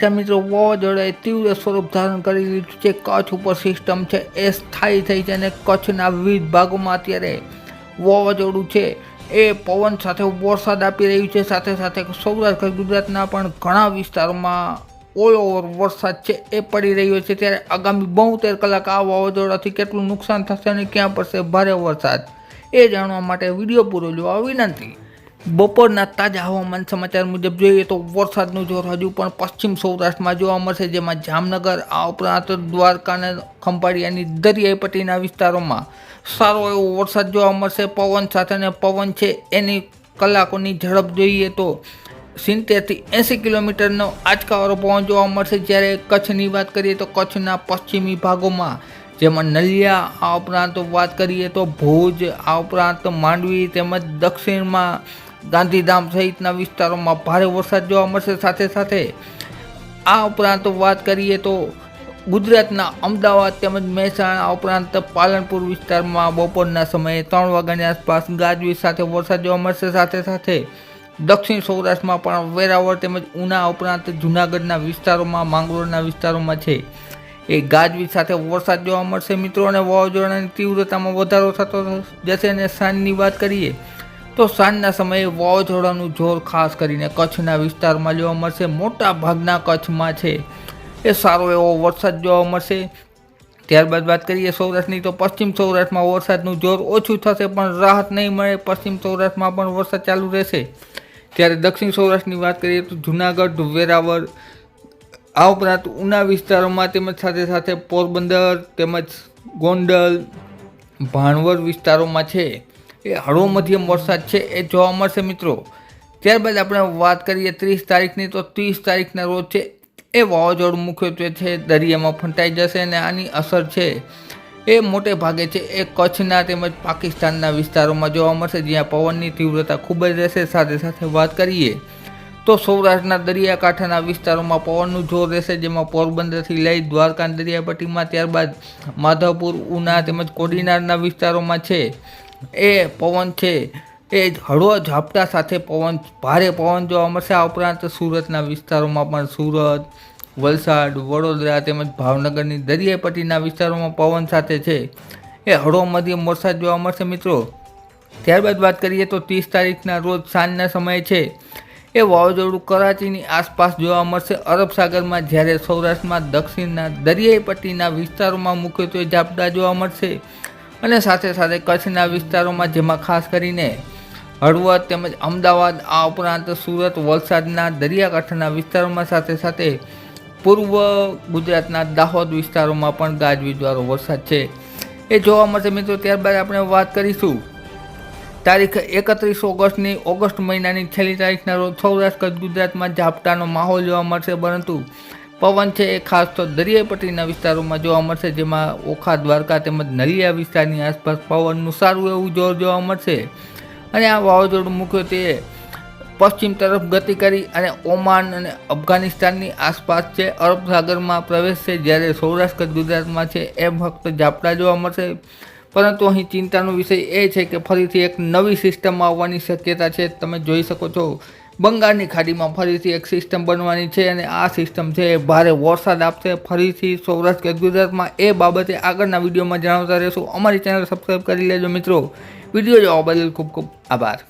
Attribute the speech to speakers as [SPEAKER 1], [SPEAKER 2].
[SPEAKER 1] ત્યાં મિત્રો વાવાઝોડાએ તીવ્ર સ્વરૂપ ધારણ કરી લીધું છે. કચ્છ ઉપર સિસ્ટમ છે. એ સ્થાયી થઈ છે અને કચ્છના વિવિધ ભાગોમાં અત્યારે વાવાઝોડું છે. એ પવન સાથે વરસાદ આપી રહ્યું છે. સાથે સાથે સૌરાષ્ટ્ર ગુજરાતના પણ ઘણા વિસ્તારોમાં ઓલ ઓવર વરસાદ છે. એ પડી રહ્યો છે. ત્યારે આગામી બોતેર કલાક આ વાવાઝોડાથી કેટલું નુકસાન થશે અને ક્યાં પડશે ભારે વરસાદ? એ જાણવા માટે વીડિયો પૂરો જોવા વિનંતી. બપોરના તાજા હવામાન સમાચાર મુજબ જોઈએ તો વરસાદનું જોર હજુ પણ પશ્ચિમ સૌરાષ્ટ્રમાં જોવા મળશે, જેમાં જામનગર, આ ઉપરાંત દ્વારકાના ખંભાળિયાની દરિયાઈ પટ્ટીના વિસ્તારોમાં સારો એવો વરસાદ જોવા મળશે. પવન સાથે અને પવન છે એની કલાકોની ઝડપ જોઈએ તો સિત્તેરથી એંસી કિલોમીટરનો આંચકાવાળો પવન જોવા મળશે. જ્યારે કચ્છની વાત કરીએ તો કચ્છના પશ્ચિમી ભાગોમાં, જેમાં નલિયા, આ ઉપરાંત વાત કરીએ તો ભુજ, આ ઉપરાંત માંડવી તેમજ દક્ષિણમાં ગાંધીધામ સહિતના વિસ્તારોમાં ભારે વરસાદ જોવા મળશે. સાથે સાથે આ ઉપરાંત વાત કરીએ તો ગુજરાતના અમદાવાદ તેમજ મહેસાણા ઉપરાંત પાલનપુર વિસ્તારમાં બપોરના સમયે ત્રણ વાગ્યાની આસપાસ ગાજવીજ સાથે વરસાદ જોવા મળશે. સાથે સાથે દક્ષિણ સૌરાષ્ટ્રમાં પણ વેરાવળ તેમજ ઉના ઉપરાંત જૂનાગઢના વિસ્તારોમાં, માંગરોળના વિસ્તારોમાં છે. એ ગાજવીજ સાથે વરસાદ જોવા મળશે મિત્રો અને વાવાઝોડાની તીવ્રતામાં વધારો થતો જશે અને સાંજની વાત કરીએ તો સાંજના સમયે વાવાઝોડાનું જોર ખાસ કરીને કચ્છના વિસ્તારમાં જોવા મળશે. મોટા ભાગના કચ્છમાં છે. એ સારો એવો વરસાદ જોવા મળશે. ત્યારબાદ વાત કરીએ સૌરાષ્ટ્રની, તો પશ્ચિમ સૌરાષ્ટ્રમાં વરસાદનું જોર ઓછું થશે, પણ રાહત નહીં મળે. પશ્ચિમ સૌરાષ્ટ્રમાં પણ વરસાદ ચાલુ રહેશે. ત્યારે દક્ષિણ સૌરાષ્ટ્રની વાત કરીએ તો જૂનાગઢ, વેરાવળ, આ ઉપરાંત ઉના વિસ્તારોમાં તેમજ સાથે સાથે પોરબંદર તેમજ ગોંડલ, ભાણવડ વિસ્તારોમાં છે. એ હળવો મધ્યમ વરસાદ છે એ જોવા મળશે મિત્રો. ત્યારબાદ આપણે વાત કરીએ ત્રીસ તારીખની, તો ત્રીસ તારીખના રોજ છે એ વાવાઝોડું મુખ્યત્વે છે દરિયામાં ફંટાઈ જશે અને આની અસર છે એ મોટે ભાગે છે એ કચ્છના તેમજ પાકિસ્તાનના વિસ્તારોમાં જોવા મળશે, જ્યાં પવનની તીવ્રતા ખૂબ જ રહેશે. સાથે સાથે વાત કરીએ તો સૌરાષ્ટ્રના દરિયાકાંઠાના વિસ્તારોમાં પવનનું જોર રહેશે, જેમાં પોરબંદરથી લઈ દ્વારકા દરિયાપટ્ટીમાં, ત્યારબાદ માધવપુર, ઉના તેમજ કોડીનારના વિસ્તારોમાં છે. એ પવન છે, એ હળવો ઝાપટા સાથે પવન, ભારે પવન જોવા મળશે આ ઉપરાંત સુરતના વિસ્તારોમાં પણ સુરત, વલસાડ, વડોદરા તેમજ ભાવનગરની દરિયાઈ પટ્ટીના વિસ્તારોમાં પવન સાથે છે. એ હળવો મધ્યમ વરસાદ જોવા મળશે મિત્રો. ત્યારબાદ વાત કરીએ તો ત્રીસ તારીખના રોજ સાંજના સમયે છે. એ વાવાઝોડું કરાચીની આસપાસ જોવા મળશે. અરબ સાગરમાં જ્યારે સૌરાષ્ટ્રમાં દક્ષિણના દરિયાઈ પટ્ટીના વિસ્તારોમાં મુખ્યત્વે ઝાપટા જોવા મળશે. અને સાથે સાથે કચ્છના વિસ્તારોમાં જેમાં ખાસ કરીને હળવદ તેમજ અમદાવાદ, આ ઉપરાંત સુરત, વલસાડના દરિયાકાંઠાના વિસ્તારોમાં સાથે સાથે પૂર્વ ગુજરાતના દાહોદ વિસ્તારોમાં પણ ગાજવીજવાળો વરસાદ છે. એ જોવા મળશે મિત્રો, ત્યારબાદ આપણે વાત કરીશું તારીખ એકત્રીસ ઓગસ્ટની, ઓગસ્ટ મહિનાની છેલ્લી તારીખના રોજ સૌરાષ્ટ્ર ગુજરાતમાં ઝાપટાનો માહોલ જોવા મળશે, પરંતુ પવન છે એ ખાસ તો દરિયાઈ પટ્ટીના વિસ્તારોમાં જોવા મળશે, જેમાં ઓખા, દ્વારકા તેમજ નલિયા વિસ્તારની આસપાસ પવનનું સારું એવું જોર જોવા મળશે. અને આ વાવાઝોડું મુખ્યત્વે પશ્ચિમ તરફ ગતિ કરી અને ઓમાન અને અફઘાનિસ્તાનની આસપાસ છે, અરબ સાગરમાં પ્રવેશશે જ્યારે સૌરાષ્ટ્ર ગુજરાતમાં છે એ ફક્ત ઝાપટા જોવા મળશે. પરંતુ અહીં ચિંતાનો વિષય એ છે કે ફરીથી એક નવી સિસ્ટમ આવવાની શક્યતા છે. તમે જોઈ શકો છો બંગાળની ખાડીમાં ફરીથી એક સિસ્ટમ બનવાની છે અને આ સિસ્ટમ છે એ ભારે વરસાદ આપશે. ફરીથી સૌરાષ્ટ્ર કે ગુજરાતમાં એ બાબતે આગળના વિડીયોમાં જણાવતા રહેશું. અમારી ચેનલ સબસ્ક્રાઈબ કરી લેજો મિત્રો. વીડિયો જોવા બદલ ખૂબ ખૂબ આભાર.